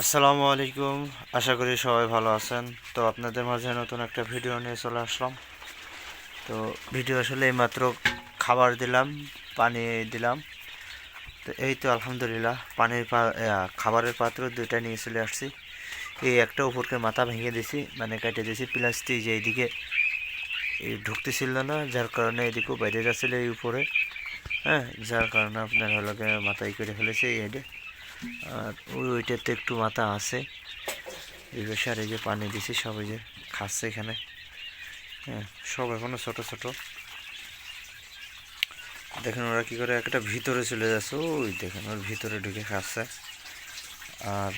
আসসালামু আলাইকুম। আশা করি সবাই ভালো আছেন। তো আপনাদের মাঝে নতুন একটা ভিডিও নিয়ে চলে আসলাম। তো ভিডিও আসলে এইমাত্র খাবার দিলাম, পানি দিলাম। তো এই তো আলহামদুলিল্লাহ, পানির খাবারের পাত্র দুইটা নিয়ে চলে আসছি। এই একটা উপরকে মাথা ভেঙে দিছি মানে কেটে দিয়েছি প্লাস্টিক যে এইদিকে এই ঢুকতেছিল না, যার কারণে এদিকেও বাইরে যাচ্ছিল এই উপরে। হ্যাঁ যার কারণে আপনার হলো মাথায় করে ফেলেছে এই আর ওই ওইটাতে একটু মাথা আছে। পাশে এই যে পানি দিছি সব যে খাচ্ছে এখানে। হ্যাঁ সব এখনও ছোট ছোট। দেখেন ওরা কি করে একটা ভিতরে চলে যাচ্ছে। ওই দেখেন ওর ভিতরে ঢুকে খাচ্ছে। আর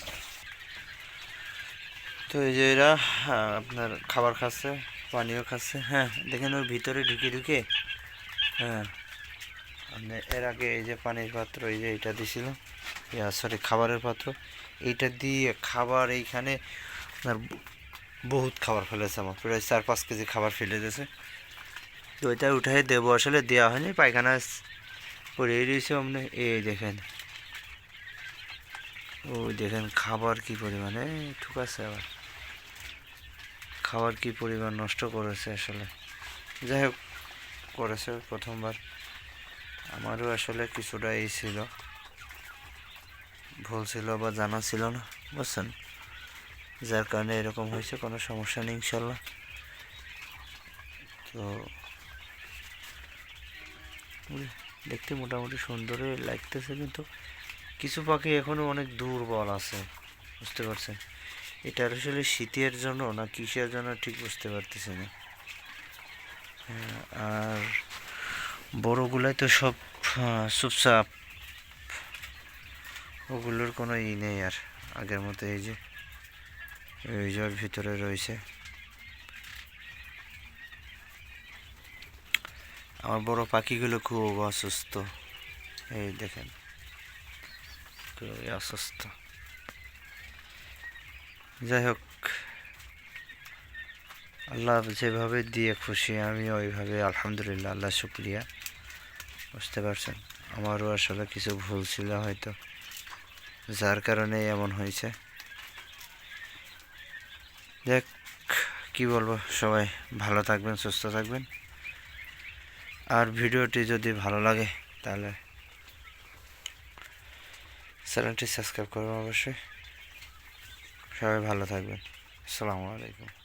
তো এই যে এরা আহ, আপনার খাবার খাচ্ছে পানিও খাচ্ছে। হ্যাঁ দেখেন ওর ভিতরে ঢুকে ঢুকে। হ্যাঁ এর আগে এই যে পানির পাত্র এই যে এটা দিছিল সরি খাবারের পাত্র। এইটা দিয়ে খাবার এইখানে বহুত খাবার ফেলেছে আমার। প্রায় চার পাঁচ কেজি খাবার ফেলে দিয়েছে। তো ওইটা উঠাই দেবো। আসলে দেওয়া হয়নি, পায়খানা পড়ে রয়েছে আপনি এই দেখেন। ওই দেখেন খাবার কি পরিমাণে ঠুকাচ্ছে আবার। খাবার কি পরিমাণ নষ্ট করেছে আসলে। যাই হোক, করেছে প্রথমবার। আমারও আসলে কিছুটা এই ছিল। ভুল ছিল বা জানা ছিল না বুঝছেন? যার কারণে এরকম হয়েছে কোনো সমস্যা নেই ইনশাল্লাহ। তো দেখতে মোটামুটি সুন্দরই লাগতেছে কিন্তু কিছু পাখি এখনও অনেক দুর্বল আছে বুঝতে পারছেন? এটা আসলে শীতের জন্য না কিসের জন্য ঠিক বুঝতে পারতেছি না। হ্যাঁ, আর বড়গুলাই তো সব চুপচাপ ওগুলোর কোনো ই নেই আর। আগের মতো এই যে যে ভিতরে রয়েছে। আমার বড় পাখিগুলো খুব অসুস্থ। এই দেখেন, খুবই অসুস্থ। যাই হোক, আল্লাহ যেভাবে দিয়ে খুশি আমি ওইভাবে, আলহামদুলিল্লাহ, আল্লাহ শুক্রিয়া। বুঝতে পারছেন? আমারও আসলে কিছু ভুল ছিল হয়তো। যার কারণে এমন হয়েছে। দেখ, কি বলব, সবাই ভালো থাকবেন, সুস্থ থাকবেন। আর ভিডিওটি যদি ভালো লাগে, তাহলে চ্যানেলটি সাবস্ক্রাইব করবেন অবশ্যই। সবাই ভালো থাকবেন। আসসালামু আলাইকুম।